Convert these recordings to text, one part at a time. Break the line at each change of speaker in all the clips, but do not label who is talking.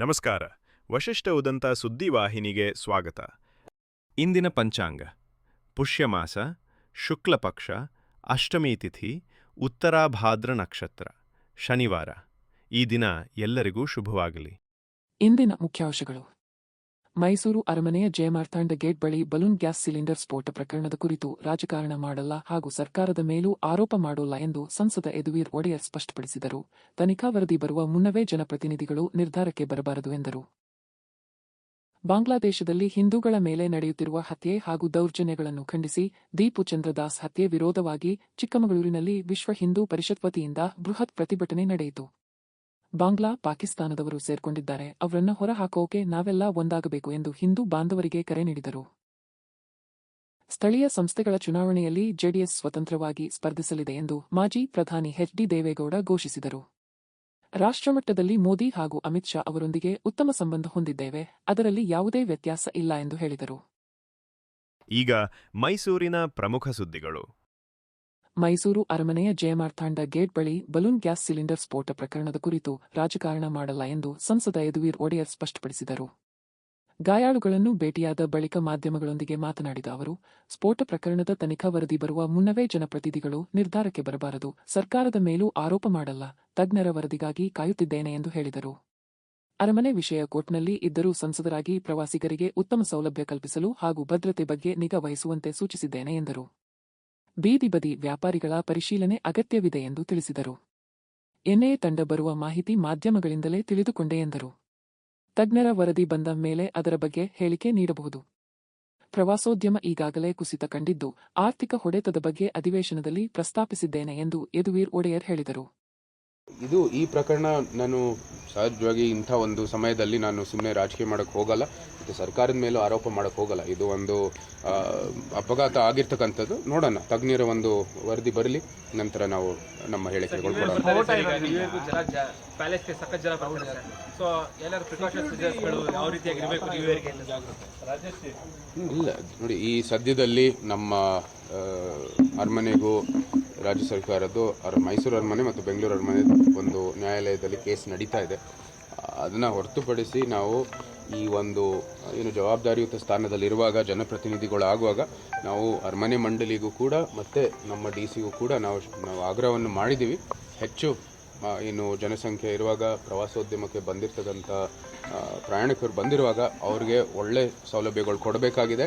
ನಮಸ್ಕಾರ. ವಶಿಷ್ಠ ಉದಂತ ಸುದ್ದಿವಾಹಿನಿಗೆ ಸ್ವಾಗತ. ಇಂದಿನ ಪಂಚಾಂಗ. ಪುಷ್ಯಮಾಸ ಶುಕ್ಲಪಕ್ಷ ಅಷ್ಟಮಿ ತಿಥಿ, ಉತ್ತರಾಭಾದ್ರ ನಕ್ಷತ್ರ. ಶನಿವಾರ. ಈ ದಿನ ಎಲ್ಲರಿಗೂ ಶುಭವಾಗಲಿ.
ಇಂದಿನ ಮುಖ್ಯಾಂಶಗಳು ಮೈಸೂರು ಅರಮನೆಯ ಜಯಮಾರ್ಥಾಂಡ ಗೇಟ್ ಬಳಿ ಬಲೂನ್ ಗ್ಯಾಸ್ ಸಿಲಿಂಡರ್ ಸ್ಫೋಟ ಪ್ರಕರಣದ ಕುರಿತು ರಾಜಕಾರಣ ಮಾಡಲ್ಲ ಹಾಗೂ ಸರ್ಕಾರದ ಮೇಲೂ ಆರೋಪ ಮಾಡೋಲ್ಲ ಎಂದು ಸಂಸದ ಯದುವೀರ್ ಒಡೆಯರ್ ಸ್ಪಷ್ಟಪಡಿಸಿದರು. ತನಿಖಾ ವರದಿ ಬರುವ ಮುನ್ನವೇ ಜನಪ್ರತಿನಿಧಿಗಳು ನಿರ್ಧಾರಕ್ಕೆ ಬರಬಾರದು ಎಂದರು. ಬಾಂಗ್ಲಾದೇಶದಲ್ಲಿ ಹಿಂದೂಗಳ ಮೇಲೆ ನಡೆಯುತ್ತಿರುವ ಹತ್ಯೆ ಹಾಗೂ ದೌರ್ಜನ್ಯಗಳನ್ನು ಖಂಡಿಸಿ ದೀಪು ಚಂದ್ರದಾಸ್ ಹತ್ಯೆ ವಿರೋಧವಾಗಿ ಚಿಕ್ಕಮಗಳೂರಿನಲ್ಲಿ ವಿಶ್ವ ಹಿಂದೂ ಪರಿಷತ್ ವತಿಯಿಂದ ಬೃಹತ್ ಪ್ರತಿಭಟನೆ ನಡೆಯಿತು. ಬಾಂಗ್ಲಾ ಪಾಕಿಸ್ತಾನದವರು ಸೇರ್ಕೊಂಡಿದ್ದಾರೆ. ಅವರನ್ನ ಹೊರಹಾಕೋಕೆ ನಾವೆಲ್ಲ ಒಂದಾಗಬೇಕು ಎಂದು ಹಿಂದೂ ಬಾಂಧವರಿಗೆ ಕರೆ ನೀಡಿದರು. ಸ್ಥಳೀಯ ಸಂಸ್ಥೆಗಳ ಚುನಾವಣೆಯಲ್ಲಿ ಜೆಡಿಎಸ್ ಸ್ವತಂತ್ರವಾಗಿ ಸ್ಪರ್ಧಿಸಲಿದೆ ಎಂದು ಮಾಜಿ ಪ್ರಧಾನಿ ಎಚ್ಡಿ ದೇವೇಗೌಡ ಘೋಷಿಸಿದರು. ರಾಷ್ಟ್ರಮಟ್ಟದಲ್ಲಿ ಮೋದಿ ಹಾಗೂ ಅಮಿತ್ ಶಾ ಅವರೊಂದಿಗೆ ಉತ್ತಮ ಸಂಬಂಧ ಹೊಂದಿದ್ದೇವೆ. ಅದರಲ್ಲಿ ಯಾವುದೇ ವ್ಯತ್ಯಾಸ ಇಲ್ಲ ಎಂದು ಹೇಳಿದರು.
ಈಗ ಮೈಸೂರಿನ ಪ್ರಮುಖ ಸುದ್ದಿಗಳು.
ಮೈಸೂರು ಅರಮನೆಯ ಜಯಮಾರ್ಥಾಂಡ ಗೇಟ್ ಬಳಿ ಬಲೂನ್ ಗ್ಯಾಸ್ ಸಿಲಿಂಡರ್ ಸ್ಫೋಟ ಪ್ರಕರಣದ ಕುರಿತು ರಾಜಕಾರಣ ಮಾಡಲ್ಲ ಎಂದು ಸಂಸದ ಯದುವೀರ್ ಒಡೆಯರ್ ಸ್ಪಷ್ಟಪಡಿಸಿದರು. ಗಾಯಾಳುಗಳನ್ನು ಭೇಟಿಯಾದ ಬಳಿಕ ಮಾಧ್ಯಮಗಳೊಂದಿಗೆ ಮಾತನಾಡಿದ ಅವರು, ಸ್ಫೋಟ ಪ್ರಕರಣದ ತನಿಖಾ ವರದಿ ಬರುವ ಮುನ್ನವೇ ಜನಪ್ರತಿನಿಧಿಗಳು ನಿರ್ಧಾರಕ್ಕೆ ಬರಬಾರದು, ಸರ್ಕಾರದ ಮೇಲೂ ಆರೋಪ ಮಾಡಲ್ಲ, ತಜ್ಞರ ವರದಿಗಾಗಿ ಕಾಯುತ್ತಿದ್ದೇನೆ ಎಂದು ಹೇಳಿದರು. ಅರಮನೆ ವಿಷಯ ಕೋರ್ಟ್ನಲ್ಲಿ ಇದ್ದರೂ ಸಂಸದರಾಗಿ ಪ್ರವಾಸಿಗರಿಗೆ ಉತ್ತಮ ಸೌಲಭ್ಯ ಕಲ್ಪಿಸಲು ಹಾಗೂ ಭದ್ರತೆ ಬಗ್ಗೆ ನಿಗಾ ವಹಿಸುವಂತೆ ಸೂಚಿಸಿದ್ದೇನೆ ಎಂದರು. ಬೀದಿ ಬದಿ ವ್ಯಾಪಾರಿಗಳ ಪರಿಶೀಲನೆ ಅಗತ್ಯವಿದೆ ಎಂದು ತಿಳಿಸಿದರು. ಎನ್ಎ ತಂಡ ಬರುವ ಮಾಹಿತಿ ಮಾಧ್ಯಮಗಳಿಂದಲೇ ತಿಳಿದುಕೊಂಡೆ ಎಂದರು. ತಜ್ಞರ ವರದಿ ಬಂದ ಮೇಲೆ ಅದರ ಬಗ್ಗೆ ಹೇಳಿಕೆ ನೀಡಬಹುದು. ಪ್ರವಾಸೋದ್ಯಮ ಈಗಾಗಲೇ ಕುಸಿತ ಕಂಡಿದ್ದು, ಆರ್ಥಿಕ ಹೊಡೆತದ ಬಗ್ಗೆ ಅಧಿವೇಶನದಲ್ಲಿ ಪ್ರಸ್ತಾಪಿಸಿದ್ದೇನೆ ಎಂದು ಯದುವೀರ್ ಒಡೆಯರ್ ಹೇಳಿದರು.
ಇದು ಈ ಪ್ರಕರಣ ನಾನು ಸಹಜವಾಗಿ ಇಂಥ ಒಂದು ಸಮಯದಲ್ಲಿ ನಾನು ಸುಮ್ಮನೆ ರಾಜಕೀಯ ಮಾಡಕ್ಕೆ ಹೋಗಲ್ಲ ಮತ್ತು ಸರ್ಕಾರದ ಮೇಲೂ ಆರೋಪ ಮಾಡಕ್ಕೆ ಹೋಗಲ್ಲ. ಇದು ಒಂದು ಅಪಘಾತ ಆಗಿರ್ತಕ್ಕಂಥದ್ದು. ನೋಡೋಣ ತಜ್ಞರ ಒಂದು ವರದಿ ಬರಲಿ ನಂತರ ನಾವು ನಮ್ಮ
ಹೇಳಿಕೆ
ಇಲ್ಲ ನೋಡಿ ಈ ಸದ್ಯದಲ್ಲಿ ನಮ್ಮ ಅರಮನೆಗೂ ರಾಜ್ಯ ಸರ್ಕಾರದ್ದು, ಅರ, ಮೈಸೂರು ಅರಮನೆ ಮತ್ತು ಬೆಂಗಳೂರು ಅರಮನೆ ಒಂದು ನ್ಯಾಯಾಲಯದಲ್ಲಿ ಕೇಸ್ ನಡೀತಾ ಇದೆ. ಅದನ್ನು ಹೊರತುಪಡಿಸಿ ನಾವು ಈ ಒಂದು, ಏನು ಜವಾಬ್ದಾರಿಯುತ ಸ್ಥಾನದಲ್ಲಿರುವಾಗ, ಜನಪ್ರತಿನಿಧಿಗಳಾಗುವಾಗ ನಾವು ಅರಮನೆ ಮಂಡಳಿಗೂ ಕೂಡ ಮತ್ತು ನಮ್ಮ ಡಿ ಸಿಗೂ ಕೂಡ ನಾವು ನಾವು ಆಗ್ರಹವನ್ನು ಮಾಡಿದ್ದೀವಿ. ಹೆಚ್ಚು ಏನು ಜನಸಂಖ್ಯೆ ಇರುವಾಗ ಪ್ರವಾಸೋದ್ಯಮಕ್ಕೆ ಬಂದಿರ್ತಕ್ಕಂಥ ಪ್ರಯಾಣಿಕರು ಬಂದಿರುವಾಗ ಅವ್ರಿಗೆ ಒಳ್ಳೆ ಸೌಲಭ್ಯಗಳು ಕೊಡಬೇಕಾಗಿದೆ.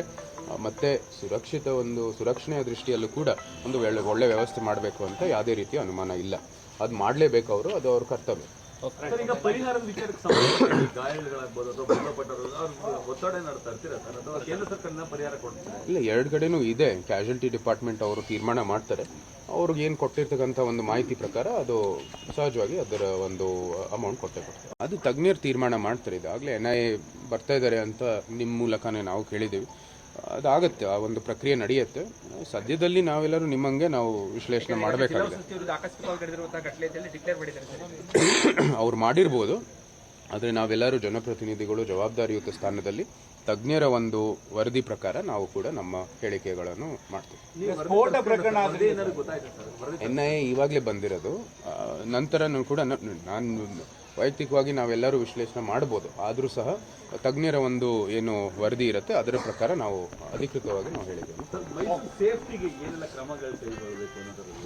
ಮತ್ತೆ ಸುರಕ್ಷಿತ ಒಂದು ಸುರಕ್ಷಣೆಯ ದೃಷ್ಟಿಯಲ್ಲೂ ಕೂಡ ಒಂದು ಒಳ್ಳೆ ಒಳ್ಳೆ ವ್ಯವಸ್ಥೆ ಮಾಡಬೇಕು ಅಂತ ಯಾವುದೇ ರೀತಿಯ ಅನುಮಾನ ಇಲ್ಲ. ಅದು ಮಾಡಲೇಬೇಕು ಅವರು, ಅದು ಅವ್ರ ಕರ್ತವ್ಯ. ಇಲ್ಲ, ಎರಡು ಕಡೆನೂ ಇದೆ. ಕ್ಯಾಶುಲಿಟಿ ಡಿಪಾರ್ಟ್ಮೆಂಟ್ ಅವರು ತೀರ್ಮಾನ ಮಾಡ್ತಾರೆ. ಅವ್ರಿಗೆ ಏನು ಕೊಟ್ಟಿರ್ತಕ್ಕಂಥ ಒಂದು ಮಾಹಿತಿ ಪ್ರಕಾರ ಅದು ಸಹಜವಾಗಿ ಅದರ ಒಂದು ಅಮೌಂಟ್ ಕೊಟ್ಟೆ ಕೊಡ್ತಾರೆ. ಅದು ತಜ್ಞರು ತೀರ್ಮಾನ ಮಾಡ್ತಾರೆ. ಇದಾಗಲೇ ಎನ್ ಐ ಬರ್ತಾ ಇದ್ದಾರೆ ಅಂತ ನಿಮ್ಮ ಮೂಲಕನೇ ನಾವು ಕೇಳಿದ್ದೀವಿ. ಅದಾಗತ್ತೆ ಆ ಒಂದು ಪ್ರಕ್ರಿಯೆ ನಡೆಯುತ್ತೆ. ಸದ್ಯದಲ್ಲಿ ನಾವೆಲ್ಲರೂ ನಿಮ್ಮಂಗೆ ನಾವು ವಿಶ್ಲೇಷಣೆ ಮಾಡಬೇಕಾಗಿದೆ. ಅವ್ರು ಮಾಡಿರ್ಬೋದು ಆದರೆ ನಾವೆಲ್ಲರೂ ಜನಪ್ರತಿನಿಧಿಗಳು ಜವಾಬ್ದಾರಿಯುತ ಸ್ಥಾನದಲ್ಲಿ ತಜ್ಞರ ಒಂದು ವರದಿ ಪ್ರಕಾರ ನಾವು ಕೂಡ ನಮ್ಮ ಹೇಳಿಕೆಗಳನ್ನು ಮಾಡ್ತೀವಿ. ಎನ್ ಐ ಎ ಇವಾಗಲೇ ಬಂದಿರೋದು. ನಂತರ ನಂತರನೂ ಕೂಡ ನಾನು ವೈಯಕ್ತಿಕವಾಗಿ ನಾವೆಲ್ಲರೂ ವಿಶ್ಲೇಷಣೆ ಮಾಡ್ಬೋದು. ಆದರೂ ಸಹ ತಜ್ಞರ ಒಂದು ಏನು ವರದಿ ಇರುತ್ತೆ ಅದರ ಪ್ರಕಾರ ನಾವು ಅಧಿಕೃತವಾಗಿ ನಾವು ಹೇಳಿದ್ದೇವೆ.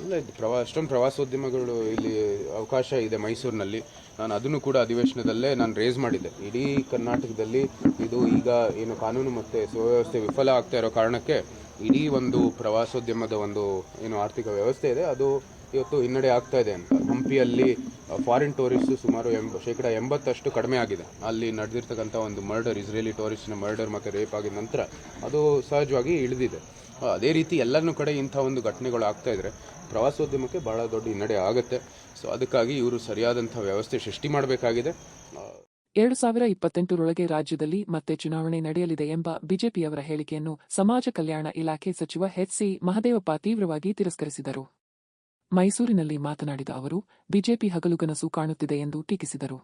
ಇಲ್ಲ ಇದು ಪ್ರವಾ ಅಷ್ಟೊಂದು ಪ್ರವಾಸೋದ್ಯಮಗಳು ಇಲ್ಲಿ ಅವಕಾಶ ಇದೆ ಮೈಸೂರಿನಲ್ಲಿ. ನಾನು ಅದನ್ನು ಕೂಡ ಅಧಿವೇಶನದಲ್ಲೇ ನಾನು ರೇಸ್ ಮಾಡಿದ್ದೆ. ಇಡೀ ಕರ್ನಾಟಕದಲ್ಲಿ ಇದು ಈಗ ಏನು ಕಾನೂನು ಮತ್ತು ಸುವ್ಯವಸ್ಥೆ ವಿಫಲ ಆಗ್ತಾ ಇರೋ ಕಾರಣಕ್ಕೆ ಇಡೀ ಒಂದು ಪ್ರವಾಸೋದ್ಯಮದ ಒಂದು ಏನು ಆರ್ಥಿಕ ವ್ಯವಸ್ಥೆ ಇದೆ. ಅದು ಇವತ್ತು ಹಿನ್ನಡೆ ಆಗ್ತಾ ಇದೆ ಅಂತ. ಹಂಪಿಯಲ್ಲಿ ಫಾರಿನ್ ಟೂರಿಸ್ಟ್ ಸುಮಾರು ಎಂಬ, ಶೇಕಡ ಎಂಬತ್ತಷ್ಟು ಕಡಿಮೆ ಆಗಿದೆ. ಅಲ್ಲಿ ನಡೆದಿರ್ತಕ್ಕಂಥ ಒಂದು ಮರ್ಡರ್ ಇಸ್ರೇಲಿ ಟೂರಿಸ್ಟ್ನ ಮರ್ಡರ್ ಮತ್ತು ರೇಪ್ ಆಗಿದ ನಂತರ ಅದು ಸಹಜವಾಗಿ ಇಳಿದಿದೆ. ಅದೇ ರೀತಿ ಎಲ್ಲರನ್ನೂ ಕಡೆ ಇಂಥ ಒಂದು ಘಟನೆಗಳು ಆಗ್ತಾ ಇದ್ರೆ ಪ್ರವಾಸೋದ್ಯಮಕ್ಕೆ ಬಹಳ ದೊಡ್ಡ ಹಿನ್ನಡೆ ಆಗುತ್ತೆ. ಸೊ ಅದಕ್ಕಾಗಿ ಇವರು ಸರಿಯಾದಂಥ ವ್ಯವಸ್ಥೆ ಸೃಷ್ಟಿ ಮಾಡಬೇಕಾಗಿದೆ.
ಎರಡು ಸಾವಿರ ಇಪ್ಪತ್ತೆಂಟರೊಳಗೆ ರಾಜ್ಯದಲ್ಲಿ ಮತ್ತೆ ಚುನಾವಣೆ ನಡೆಯಲಿದೆ ಎಂಬ ಬಿಜೆಪಿಯವರ ಹೇಳಿಕೆಯನ್ನು ಸಮಾಜ ಕಲ್ಯಾಣ ಇಲಾಖೆ ಸಚಿವ ಎಚ್ಸಿ ಮಹದೇವಪ್ಪ ತೀವ್ರವಾಗಿ ತಿರಸ್ಕರಿಸಿದರು. ಮೈಸೂರಿನಲ್ಲಿ ಮಾತನಾಡಿದ ಅವರು, ಬಿಜೆಪಿ ಹಗಲುಗನಸು ಕಾಣುತ್ತಿದೆ ಎಂದು ಟೀಕಿಸಿದರು.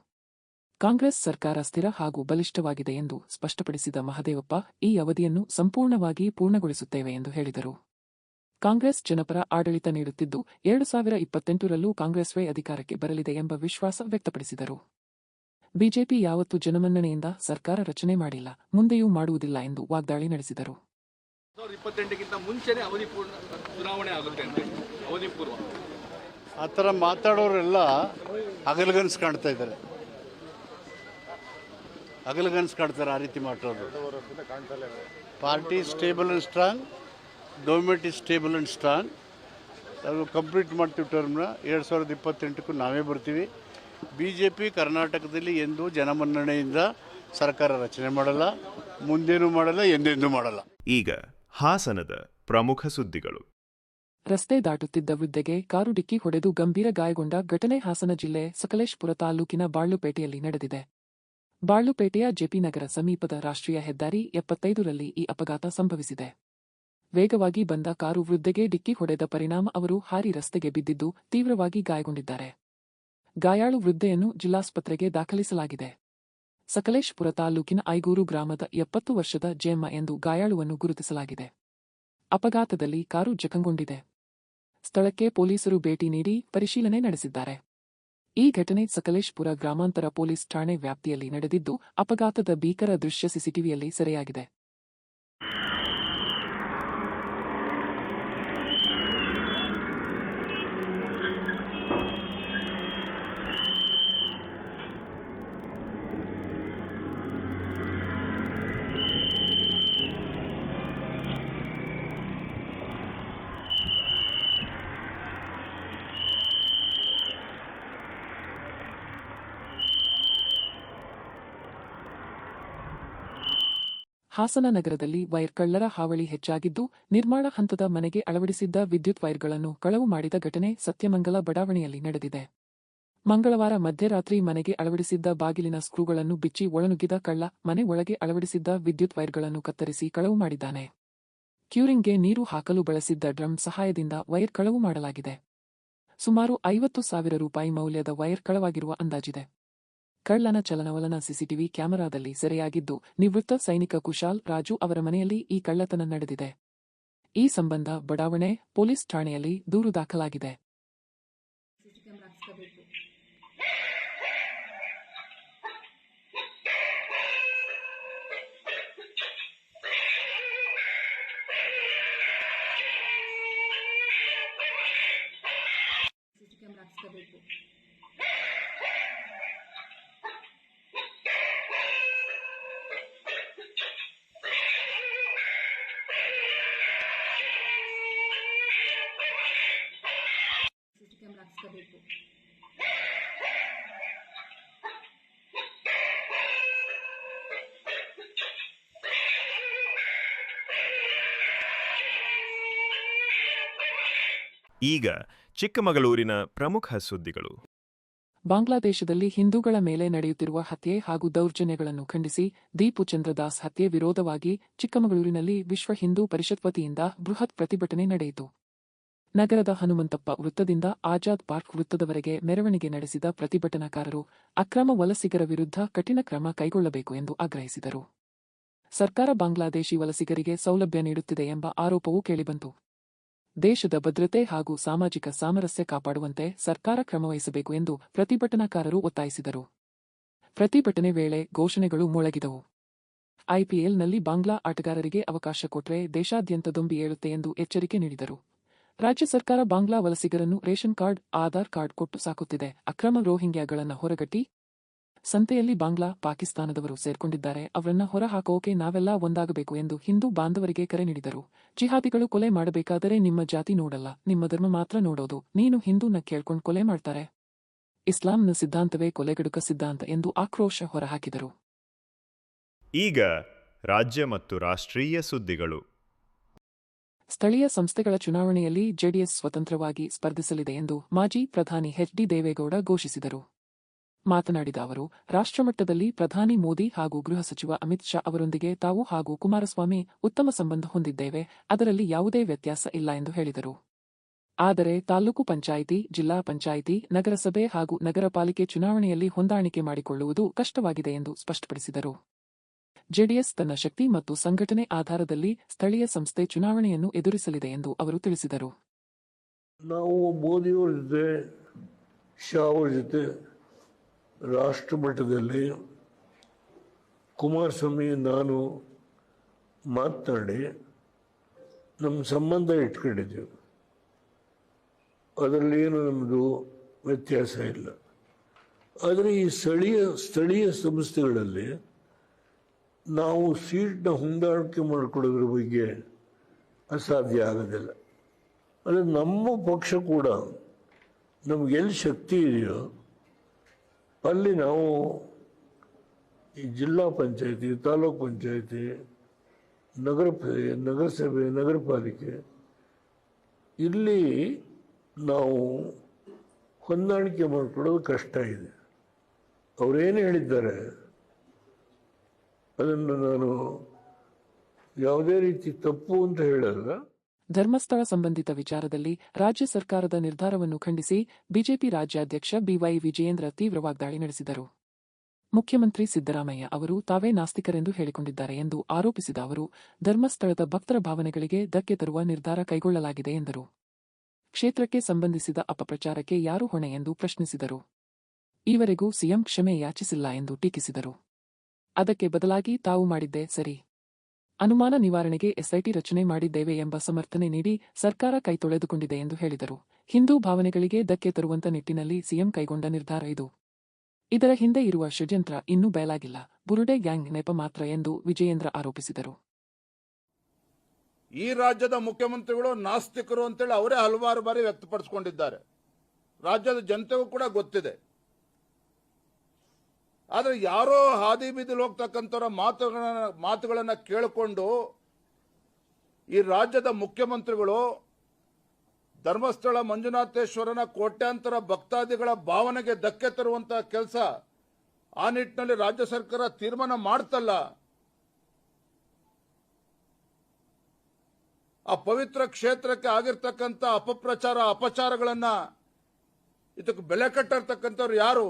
ಕಾಂಗ್ರೆಸ್ ಸರ್ಕಾರ ಸ್ಥಿರ ಹಾಗೂ ಬಲಿಷ್ಠವಾಗಿದೆ ಎಂದು ಸ್ಪಷ್ಟಪಡಿಸಿದ ಮಹದೇವಪ್ಪ, ಈ ಅವಧಿಯನ್ನು ಸಂಪೂರ್ಣವಾಗಿ ಪೂರ್ಣಗೊಳಿಸುತ್ತೇವೆ ಎಂದು ಹೇಳಿದರು. ಕಾಂಗ್ರೆಸ್ ಜನಪರ ಆಡಳಿತ ನೀಡುತ್ತಿದ್ದು, ಎರಡು ಸಾವಿರ ಇಪ್ಪತ್ತೆಂಟರಲ್ಲೂ ಕಾಂಗ್ರೆಸ್ವೇ ಅಧಿಕಾರಕ್ಕೆ ಬರಲಿದೆ ಎಂಬ ವಿಶ್ವಾಸ ವ್ಯಕ್ತಪಡಿಸಿದರು. ಬಿಜೆಪಿ ಯಾವತ್ತೂ ಜನಮನ್ನಣೆಯಿಂದ ಸರ್ಕಾರ ರಚನೆ ಮಾಡಿಲ್ಲ, ಮುಂದೆಯೂ ಮಾಡುವುದಿಲ್ಲ ಎಂದು ವಾಗ್ದಾಳಿ ನಡೆಸಿದರು.
ಇಪ್ಪತ್ತೆಂಟಕ್ಕಿಂತ ಮುಂಚೆನೇ ಅವಧಿ ಪೂರ್ಣ, ಚುನಾವಣೆ ಆಗುತ್ತೆ ಅವಧಿ ಪೂರ್ವ.
ಆ ಥರ ಮಾತಾಡೋರೆಲ್ಲ ಅಗಲಗನ್ಸ್ ಕಾಣ್ತಾ ಇದ್ದಾರೆ. ಅಗಲಗನ್ಸ್ ಕಾಣ್ತಾರೆ ಆ ರೀತಿ ಮಾತಾಡೋದು party stable and strong, government is stable and strong. ಅದು ಕಂಪ್ಲೀಟ್ ಮಾಡ್ತೀವಿ ಟರ್ಮ್ನ. ಎರಡು ಸಾವಿರದ ಇಪ್ಪತ್ತೆಂಟಕ್ಕೂ ನಾವೇ ಬರ್ತೀವಿ. ಬಿ ಜೆ ಪಿ ಕರ್ನಾಟಕದಲ್ಲಿ ಎಂದೂ ಜನಮನ್ನಣೆಯಿಂದ ಸರ್ಕಾರ ರಚನೆ ಮಾಡಲ್ಲ, ಮುಂದೇನೂ ಮಾಡಲ್ಲ, ಎಂದೆಂದೂ ಮಾಡಲ್ಲ.
ಈಗ ಹಾಸನದ ಪ್ರಮುಖ ಸುದ್ದಿಗಳು.
ರಸ್ತೆ ದಾಟುತ್ತಿದ್ದ ವೃದ್ಧೆಗೆ ಕಾರು ಡಿಕ್ಕಿ ಹೊಡೆದು ಗಂಭೀರ ಗಾಯಗೊಂಡ ಘಟನೆ ಹಾಸನ ಜಿಲ್ಲೆ ಸಕಲೇಶ್ಪುರ ತಾಲೂಕಿನ ಬಾಳ್ಲುಪೇಟೆಯಲ್ಲಿ ನಡೆದಿದೆ. ಬಾಳ್ಲುಪೇಟೆಯ ಜೆಪಿ ನಗರ ಸಮೀಪದ ರಾಷ್ಟ್ರೀಯ ಹೆದ್ದಾರಿ ಎಪ್ಪತ್ತೈದರಲ್ಲಿ ಈ ಅಪಘಾತ ಸಂಭವಿಸಿದೆ. ವೇಗವಾಗಿ ಬಂದ ಕಾರು ವೃದ್ಧೆಗೆ ಡಿಕ್ಕಿ ಹೊಡೆದ ಪರಿಣಾಮ ಅವರು ಹಾರಿ ರಸ್ತೆಗೆ ಬಿದ್ದಿದ್ದು ತೀವ್ರವಾಗಿ ಗಾಯಗೊಂಡಿದ್ದಾರೆ. ಗಾಯಾಳು ವೃದ್ಧೆಯನ್ನು ಜಿಲ್ಲಾಸ್ಪತ್ರೆಗೆ ದಾಖಲಿಸಲಾಗಿದೆ. ಸಕಲೇಶ್ಪುರ ತಾಲೂಕಿನ ಐಗೂರು ಗ್ರಾಮದ ಎಪ್ಪತ್ತು ವರ್ಷದ ಜೇಮ್ಮ ಎಂದು ಗಾಯಾಳುವನ್ನು ಗುರುತಿಸಲಾಗಿದೆ. ಅಪಘಾತದಲ್ಲಿ ಕಾರು ಜಖಂಗೊಂಡಿದೆ. ಸ್ಥಳಕ್ಕೆ ಪೊಲೀಸರು ಭೇಟಿ ನೀಡಿ ಪರಿಶೀಲನೆ ನಡೆಸಿದ್ದಾರೆ. ಈ ಘಟನೆ ಸಕಲೇಶ್ಪುರ ಗ್ರಾಮಾಂತರ ಪೊಲೀಸ್ ಠಾಣೆ ವ್ಯಾಪ್ತಿಯಲ್ಲಿ ನಡೆದಿದ್ದು, ಅಪಘಾತದ ಭೀಕರ ದೃಶ್ಯ ಸಿಸಿಟಿವಿಯಲ್ಲಿ ಸೆರೆಯಾಗಿದೆ. ಹಾಸನ ನಗರದಲ್ಲಿ ವೈರ್ ಕಳ್ಳರ ಹಾವಳಿ ಹೆಚ್ಚಾಗಿದ್ದು, ನಿರ್ಮಾಣ ಹಂತದ ಮನೆಗೆ ಅಳವಡಿಸಿದ್ದ ವಿದ್ಯುತ್ ವೈರ್ಗಳನ್ನು ಕಳವು ಮಾಡಿದ ಘಟನೆ ಸತ್ಯಮಂಗಲ ಬಡಾವಣೆಯಲ್ಲಿ ನಡೆದಿದೆ. ಮಂಗಳವಾರ ಮಧ್ಯರಾತ್ರಿ ಮನೆಗೆ ಅಳವಡಿಸಿದ್ದ ಬಾಗಿಲಿನ ಸ್ಕ್ರೂಗಳನ್ನು ಬಿಚ್ಚಿ ಒಳನುಗ್ಗಿದ ಕಳ್ಳ ಮನೆ ಒಳಗೆ ಅಳವಡಿಸಿದ್ದ ವಿದ್ಯುತ್ ವೈರ್ಗಳನ್ನು ಕತ್ತರಿಸಿ ಕಳವು ಮಾಡಿದ್ದಾನೆ. ಕ್ಯೂರಿಂಗ್ಗೆ ನೀರು ಹಾಕಲು ಬಳಸಿದ್ದ ಡ್ರಮ್ ಸಹಾಯದಿಂದ ವೈರ್ ಕಳವು ಮಾಡಲಾಗಿದೆ. ಸುಮಾರು ಐವತ್ತು ಸಾವಿರ ರೂಪಾಯಿ ಮೌಲ್ಯದ ವೈರ್ ಕಳವಾಗಿರುವ ಅಂದಾಜಿದೆ. ಕಳ್ಳನ ಚಲನವಲನ ಸಿಸಿಟಿವಿ ಕ್ಯಾಮೆರಾದಲ್ಲಿ ಸೆರೆಯಾಗಿದ್ದು, ನಿವೃತ್ತ ಸೈನಿಕ ಕುಶಾಲ್ ರಾಜು ಅವರ ಮನೆಯಲ್ಲಿ ಈ ಕಳ್ಳತನ ನಡೆದಿದೆ. ಈ ಸಂಬಂಧ ಬಡಾವಣೆ ಪೊಲೀಸ್ ಠಾಣೆಯಲ್ಲಿ ದೂರು ದಾಖಲಾಗಿದೆ.
ಈಗ ಚಿಕ್ಕಮಗಳೂರಿನ ಪ್ರಮುಖ ಸುದ್ದಿಗಳು.
ಬಾಂಗ್ಲಾದೇಶದಲ್ಲಿ ಹಿಂದೂಗಳ ಮೇಲೆ ನಡೆಯುತ್ತಿರುವ ಹತ್ಯೆ ಹಾಗೂ ದೌರ್ಜನ್ಯಗಳನ್ನು ಖಂಡಿಸಿ ದೀಪು ಚಂದ್ರದಾಸ್ ಹತ್ಯೆ ವಿರೋಧವಾಗಿ ಚಿಕ್ಕಮಗಳೂರಿನಲ್ಲಿ ವಿಶ್ವ ಹಿಂದೂ ಪರಿಷತ್ ವತಿಯಿಂದ ಬೃಹತ್ ಪ್ರತಿಭಟನೆ ನಡೆಯಿತು. ನಗರದ ಹನುಮಂತಪ್ಪ ವೃತ್ತದಿಂದ ಆಜಾದ್ ಪಾರ್ಕ್ ವೃತ್ತದವರೆಗೆ ಮೆರವಣಿಗೆ ನಡೆಸಿದ ಪ್ರತಿಭಟನಾಕಾರರು ಅಕ್ರಮ ವಲಸಿಗರ ವಿರುದ್ಧ ಕಠಿಣ ಕ್ರಮ ಕೈಗೊಳ್ಳಬೇಕು ಎಂದು ಆಗ್ರಹಿಸಿದರು. ಸರ್ಕಾರ ಬಾಂಗ್ಲಾದೇಶಿ ವಲಸಿಗರಿಗೆ ಸೌಲಭ್ಯ ನೀಡುತ್ತಿದೆ ಎಂಬ ಆರೋಪವೂ ಕೇಳಿಬಂತು. ದೇಶದ ಭದ್ರತೆ ಹಾಗೂ ಸಾಮಾಜಿಕ ಸಾಮರಸ್ಯ ಕಾಪಾಡುವಂತೆ ಸರ್ಕಾರ ಕ್ರಮವಹಿಸಬೇಕು ಎಂದು ಪ್ರತಿಭಟನಾಕಾರರು ಒತ್ತಾಯಿಸಿದರು. ಪ್ರತಿಭಟನೆ ವೇಳೆ ಘೋಷಣೆಗಳು ಮೊಳಗಿದವು. ಐಪಿಎಲ್ನಲ್ಲಿ ಬಾಂಗ್ಲಾ ಆಟಗಾರರಿಗೆ ಅವಕಾಶ ಕೊಟ್ರೆ ದೇಶಾದ್ಯಂತ ದೊಂಬಿ ಏಳುತ್ತೆ ಎಂದು ಎಚ್ಚರಿಕೆ ನೀಡಿದರು. ರಾಜ್ಯ ಸರ್ಕಾರ ಬಾಂಗ್ಲಾ ವಲಸಿಗರನ್ನು ರೇಷನ್ ಕಾರ್ಡ್, ಆಧಾರ್ ಕಾರ್ಡ್ ಕೊಟ್ಟು ಸಾಕುತ್ತಿದೆ. ಅಕ್ರಮ ರೋಹಿಂಗ್ಯಾಗಳನ್ನು ಹೊರಗಟ್ಟಿ ಸಂತೆಯಲ್ಲಿ ಬಾಂಗ್ಲಾ ಪಾಕಿಸ್ತಾನದವರು ಸೇರ್ಕೊಂಡಿದ್ದಾರೆ. ಅವರನ್ನ ಹೊರಹಾಕೋಕೆ ನಾವೆಲ್ಲ ಒಂದಾಗಬೇಕು ಎಂದು ಹಿಂದೂ ಬಾಂಧವರಿಗೆ ಕರೆ ನೀಡಿದರು. ಜಿಹಾದಿಗಳು ಕೊಲೆ ಮಾಡಬೇಕಾದರೆ ನಿಮ್ಮ ಜಾತಿ ನೋಡಲ್ಲ ನಿಮ್ಮ ಧರ್ಮ ಮಾತ್ರ ನೋಡೋದು. ನೀನು ಹಿಂದೂನ ಕೇಳ್ಕೊಂಡು ಕೊಲೆ ಮಾಡ್ತಾರೆ. ಇಸ್ಲಾಂನ ಸಿದ್ಧಾಂತವೇ ಕೊಲೆಗಡುಕ ಸಿದ್ಧಾಂತ ಎಂದು ಆಕ್ರೋಶ ಹೊರಹಾಕಿದರು.
ಈಗ ರಾಜ್ಯ ಮತ್ತು ರಾಷ್ಟ್ರೀಯ ಸುದ್ದಿಗಳು.
ಸ್ಥಳೀಯ ಸಂಸ್ಥೆಗಳ ಚುನಾವಣೆಯಲ್ಲಿ ಜೆಡಿಎಸ್ ಸ್ವತಂತ್ರವಾಗಿ ಸ್ಪರ್ಧಿಸಲಿದೆ ಎಂದು ಮಾಜಿ ಪ್ರಧಾನಿ ಎಚ್ ಡಿ ದೇವೇಗೌಡ ಘೋಷಿಸಿದರು. ಮಾತನಾಡಿದ ಅವರು, ರಾಷ್ಟ್ರಮಟ್ಟದಲ್ಲಿ ಪ್ರಧಾನಿ ಮೋದಿ ಹಾಗೂ ಗೃಹ ಸಚಿವ ಅಮಿತ್ ಶಾ ಅವರೊಂದಿಗೆ ತಾವು ಹಾಗೂ ಕುಮಾರಸ್ವಾಮಿ ಉತ್ತಮ ಸಂಬಂಧ ಹೊಂದಿದ್ದೇವೆ, ಅದರಲ್ಲಿ ಯಾವುದೇ ವ್ಯತ್ಯಾಸ ಇಲ್ಲ ಎಂದು ಹೇಳಿದರು. ಆದರೆ ತಾಲೂಕು ಪಂಚಾಯಿತಿ, ಜಿಲ್ಲಾ ಪಂಚಾಯಿತಿ, ನಗರಸಭೆ ಹಾಗೂ ನಗರ ಪಾಲಿಕೆ ಚುನಾವಣೆಯಲ್ಲಿ ಹೊಂದಾಣಿಕೆ ಮಾಡಿಕೊಳ್ಳುವುದು ಕಷ್ಟವಾಗಿದೆ ಎಂದು ಸ್ಪಷ್ಟಪಡಿಸಿದರು. ಜೆಡಿಎಸ್ ತನ್ನ ಶಕ್ತಿ ಮತ್ತು ಸಂಘಟನೆ ಆಧಾರದಲ್ಲಿ ಸ್ಥಳೀಯ ಸಂಸ್ಥೆ ಚುನಾವಣೆಯನ್ನು ಎದುರಿಸಲಿದೆ ಎಂದು ಅವರು ತಿಳಿಸಿದರು.
ನಾವು ಮೋದಿಯವರ ಜೊತೆ, ಶಾ ಅವರ ಜೊತೆ ರಾಷ್ಟ್ರ ಮಟ್ಟದಲ್ಲಿ ಕುಮಾರಸ್ವಾಮಿ ನಾನು ಮಾತನಾಡಿ ನಮ್ಮ ಸಂಬಂಧ ಇಟ್ಕೊಂಡಿದ್ದೀವಿ. ಅದರಲ್ಲಿ ಏನು ನಮ್ಮದು ವ್ಯತ್ಯಾಸ ಇಲ್ಲ. ಆದರೆ ಈ ಸ್ಥಳೀಯ ಸ್ಥಳೀಯ ಸಂಸ್ಥೆಗಳಲ್ಲಿ ನಾವು ಸೀಟ್ನ ಹೊಂದಾಣಿಕೆ ಮಾಡಿಕೊಳ್ಳೋದ್ರ ಬಗ್ಗೆ ಅಸಾಧ್ಯ ಆಗೋದಿಲ್ಲ. ಆದರೆ ನಮ್ಮ ಪಕ್ಷ ಕೂಡ ನಮಗೆಲ್ಲಿ ಶಕ್ತಿ ಇದೆಯೋ ಅಲ್ಲಿ ನಾವು ಈ ಜಿಲ್ಲಾ ಪಂಚಾಯತಿ, ತಾಲೂಕು ಪಂಚಾಯತಿ, ನಗರ ನಗರಸಭೆ ನಗರ ಪಾಲಿಕೆ, ಇಲ್ಲಿ ನಾವು ಹೊಂದಾಣಿಕೆ ಮಾಡಿಕೊಳ್ಳೋದು ಕಷ್ಟ ಇದೆ. ಅವರೇನು ಹೇಳಿದ್ದಾರೆ? ಅದನ್ನು ನಾನು ಯಾವುದೇ ರೀತಿ ತಪ್ಪು ಅಂತ ಹೇಳಲ್ಲ.
ಧರ್ಮಸ್ಥಳ ಸಂಬಂಧಿತ ವಿಚಾರದಲ್ಲಿ ರಾಜ್ಯ ಸರ್ಕಾರದ ನಿರ್ಧಾರವನ್ನು ಖಂಡಿಸಿ ಬಿಜೆಪಿ ರಾಜ್ಯಾಧ್ಯಕ್ಷ ಬಿವೈ ವಿಜಯೇಂದ್ರ ತೀವ್ರ ವಾಗ್ದಾಳಿ ನಡೆಸಿದರು. ಮುಖ್ಯಮಂತ್ರಿ ಸಿದ್ದರಾಮಯ್ಯ ಅವರು ತಾವೇ ನಾಸ್ತಿಕರೆಂದು ಹೇಳಿಕೊಂಡಿದ್ದಾರೆ ಎಂದು ಆರೋಪಿಸಿದ ಅವರು, ಧರ್ಮಸ್ಥಳದ ಭಕ್ತರ ಭಾವನೆಗಳಿಗೆ ಧಕ್ಕೆ ತರುವ ನಿರ್ಧಾರ ಕೈಗೊಳ್ಳಲಾಗಿದೆ ಎಂದರು. ಕ್ಷೇತ್ರಕ್ಕೆ ಸಂಬಂಧಿಸಿದ ಅಪಪ್ರಚಾರಕ್ಕೆ ಯಾರು ಹೊಣೆ ಎಂದು ಪ್ರಶ್ನಿಸಿದರು. ಈವರೆಗೂ ಸಿಎಂ ಕ್ಷಮೆ ಯಾಚಿಸಿಲ್ಲ ಎಂದು ಟೀಕಿಸಿದರು. ಅದಕ್ಕೆ ಬದಲಾಗಿ ತಾವು ಮಾಡಿದ್ದೆ ಸರಿ. ಅನುಮಾನ ನಿವಾರಣೆಗೆ ಎಸ್ಐಟಿ ರಚನೆ ಮಾಡಿದ್ದೇವೆ ಎಂಬ ಸಮರ್ಥನೆ ನೀಡಿ ಸರ್ಕಾರ ಕೈತೊಳೆದುಕೊಂಡಿದೆ ಎಂದು ಹೇಳಿದರು. ಹಿಂದೂ ಭಾವನೆಗಳಿಗೆ ಧಕ್ಕೆ ತರುವಂತ ನಿಟ್ಟಿನಲ್ಲಿ ಸಿಎಂ ಕೈಗೊಂಡ ನಿರ್ಧಾರ ಇದು. ಇದರ ಹಿಂದೆ ಇರುವ ಷಡ್ಯಂತ್ರ ಇನ್ನೂ ಬಯಲಾಗಿಲ್ಲ. ಬುರುಡೆ ಗ್ಯಾಂಗ್ ನೆಪ ಮಾತ್ರ ಎಂದು ವಿಜಯೇಂದ್ರ ಆರೋಪಿಸಿದರು.
ಈ ರಾಜ್ಯದ ಮುಖ್ಯಮಂತ್ರಿಗಳು ನಾಸ್ತಿಕರು ಅಂತೇಳಿ ಅವರೇ ಹಲವಾರು ಬಾರಿ ವ್ಯಕ್ತಪಡಿಸಿಕೊಂಡಿದ್ದಾರೆ. ರಾಜ್ಯದ ಜನತೆಗೂ ಕೂಡ ಗೊತ್ತಿದೆ. ಆದರೆ ಯಾರೋ ಹಾದಿ ಬೀದಿಲಿ ಹೋಗ್ತಕ್ಕಂಥವ್ರ ಮಾತುಗಳನ್ನ, ಮಾತುಗಳನ್ನು ಕೇಳಿಕೊಂಡು ಈ ರಾಜ್ಯದ ಮುಖ್ಯಮಂತ್ರಿಗಳು ಧರ್ಮಸ್ಥಳ ಮಂಜುನಾಥೇಶ್ವರನ ಕೋಟ್ಯಾಂತರ ಭಕ್ತಾದಿಗಳ ಭಾವನೆಗೆ ಧಕ್ಕೆ ತರುವಂತಹ ಕೆಲಸ ಆ ನಿಟ್ಟಿನಲ್ಲಿ ರಾಜ್ಯ ಸರ್ಕಾರ ತೀರ್ಮಾನ ಮಾಡ್ತಲ್ಲ. ಆ ಪವಿತ್ರ ಕ್ಷೇತ್ರಕ್ಕೆ ಆಗಿರ್ತಕ್ಕಂಥ ಅಪಪ್ರಚಾರ, ಅಪಚಾರಗಳನ್ನು, ಇದಕ್ಕೆ ಬೆಲೆ ಕಟ್ಟಿರ್ತಕ್ಕಂಥವ್ರು ಯಾರು?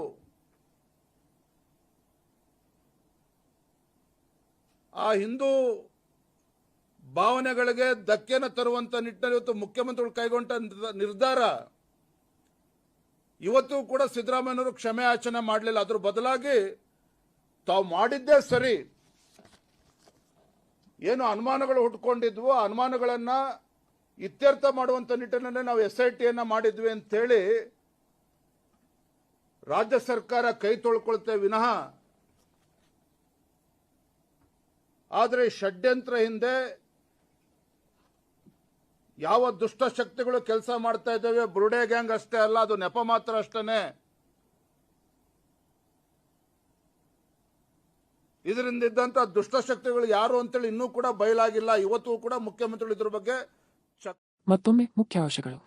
ಆ ಹಿಂದೂ ಭಾವನೆಗಳಿಗೆ ಧಕ್ಕೆನ ತರುವಂತ ನಿಟ್ಟಿನಲ್ಲಿ ಇವತ್ತು ಮುಖ್ಯಮಂತ್ರಿಗಳು ಕೈಗೊಂಡ ನಿರ್ಧ- ನಿರ್ಧಾರ. ಇವತ್ತು ಕೂಡ ಸಿದ್ದರಾಮಯ್ಯನವರು ಕ್ಷಮೆ ಆಚರಣೆ ಮಾಡಲಿಲ್ಲ. ಅದ್ರ ಬದಲಾಗಿ ತಾವು ಮಾಡಿದ್ದೇ ಸರಿ. ಏನು ಅನುಮಾನಗಳು ಹುಟ್ಕೊಂಡಿದ್ವು ಆ ಅನುಮಾನಗಳನ್ನ ಇತ್ಯರ್ಥ ಮಾಡುವಂತ ನಿಟ್ಟಿನಲ್ಲಿ ನಾವು ಎಸ್ ಐ ಟಿಯನ್ನು ಮಾಡಿದ್ವಿ ಅಂತೇಳಿ ರಾಜ್ಯ ಸರ್ಕಾರ ಕೈ ತೊಳ್ಕೊಳ್ತೇವೆ. ವಿನಃ ಆದರೆ ಷಡ್ಯಂತ್ರ ಹಿಂದೆ ಯಾವ ದುಷ್ಟಶಕ್ತಿಗಳು ಕೆಲಸ ಮಾಡ್ತಾ ಇದ್ದಾವೆ, ಬುರುಡೆ ಗ್ಯಾಂಗ್ ಅಷ್ಟೇ ಅಲ್ಲ, ಅದು ನೆಪ ಮಾತ್ರ ಅಷ್ಟೇ ಇದರಿಂದ ಇದ್ದಂತ ದುಷ್ಟಶಕ್ತಿಗಳು ಯಾರು ಅಂತೇಳಿ ಇನ್ನೂ ಕೂಡ ಬಯಲಾಗಿಲ್ಲ. ಇವತ್ತು ಕೂಡ ಮುಖ್ಯಮಂತ್ರಿಗಳು ಇದ್ರ ಬಗ್ಗೆ
ಮತ್ತೊಮ್ಮೆ ಮುಖ್ಯ ಮುಖ್ಯಾಂಶಗಳು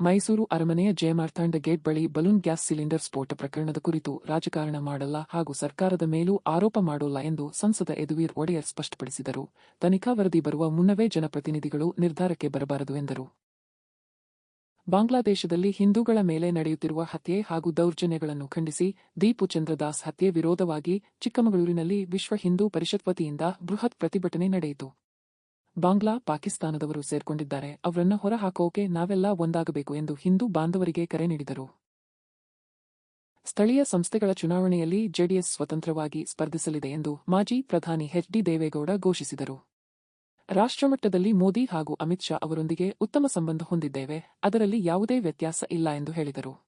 ಮೈಸೂರು ಅರಮನೆಯ ಜಯಮಾರ್ಥಾಂಡ ಗೇಟ್ ಬಳಿ ಬಲೂನ್ ಗ್ಯಾಸ್ ಸಿಲಿಂಡರ್ ಸ್ಫೋಟ ಪ್ರಕರಣದ ಕುರಿತು ರಾಜಕಾರಣ ಮಾಡಲ್ಲ ಹಾಗೂ ಸರ್ಕಾರದ ಮೇಲೂ ಆರೋಪ ಮಾಡೋಲ್ಲ ಎಂದು ಸಂಸದ ಯದುವೀರ್ ಒಡೆಯರ್ ಸ್ಪಷ್ಟಪಡಿಸಿದರು. ತನಿಖಾ ವರದಿ ಬರುವ ಮುನ್ನವೇ ಜನಪ್ರತಿನಿಧಿಗಳು ನಿರ್ಧಾರಕ್ಕೆ ಬರಬಾರದು ಎಂದರು. ಬಾಂಗ್ಲಾದೇಶದಲ್ಲಿ ಹಿಂದೂಗಳ ಮೇಲೆ ನಡೆಯುತ್ತಿರುವ ಹತ್ಯೆ ಹಾಗೂ ದೌರ್ಜನ್ಯಗಳನ್ನು ಖಂಡಿಸಿ ದೀಪು ಚಂದ್ರದಾಸ್ ಹತ್ಯೆ ವಿರೋಧವಾಗಿ ಚಿಕ್ಕಮಗಳೂರಿನಲ್ಲಿ ವಿಶ್ವ ಹಿಂದೂ ಪರಿಷತ್ ವತಿಯಿಂದ ಬೃಹತ್ ಪ್ರತಿಭಟನೆ ನಡೆಯಿತು. ಬಾಂಗ್ಲಾ ಪಾಕಿಸ್ತಾನದವರು ಸೇರ್ಕೊಂಡಿದ್ದಾರೆ. ಅವರನ್ನು ಹೊರಹಾಕೋಕೆ ನಾವೆಲ್ಲ ಒಂದಾಗಬೇಕು ಎಂದು ಹಿಂದೂ ಬಾಂಧವರಿಗೆ ಕರೆ ನೀಡಿದರು. ಸ್ಥಳೀಯ ಸಂಸ್ಥೆಗಳ ಚುನಾವಣೆಯಲ್ಲಿ ಜೆಡಿಎಸ್ ಸ್ವತಂತ್ರವಾಗಿ ಸ್ಪರ್ಧಿಸಲಿದೆ ಎಂದು ಮಾಜಿ ಪ್ರಧಾನಿ ಎಚ್ಡಿ ದೇವೇಗೌಡ ಘೋಷಿಸಿದರು. ರಾಷ್ಟ್ರಮಟ್ಟದಲ್ಲಿ ಮೋದಿ ಹಾಗೂ ಅಮಿತ್ ಶಾ ಅವರೊಂದಿಗೆ ಉತ್ತಮ ಸಂಬಂಧ ಹೊಂದಿದ್ದೇವೆ. ಅದರಲ್ಲಿ ಯಾವುದೇ ವ್ಯತ್ಯಾಸ ಇಲ್ಲ ಎಂದು ಹೇಳಿದರು.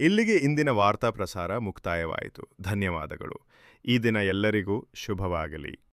ಇಲ್ಲಿಗೆ ಇಂದಿನ ವಾರ್ತಾ ಪ್ರಸಾರ ಮುಕ್ತಾಯವಾಯಿತು. ಧನ್ಯವಾದಗಳು. ಈ ದಿನ ಎಲ್ಲರಿಗೂ ಶುಭವಾಗಲಿ.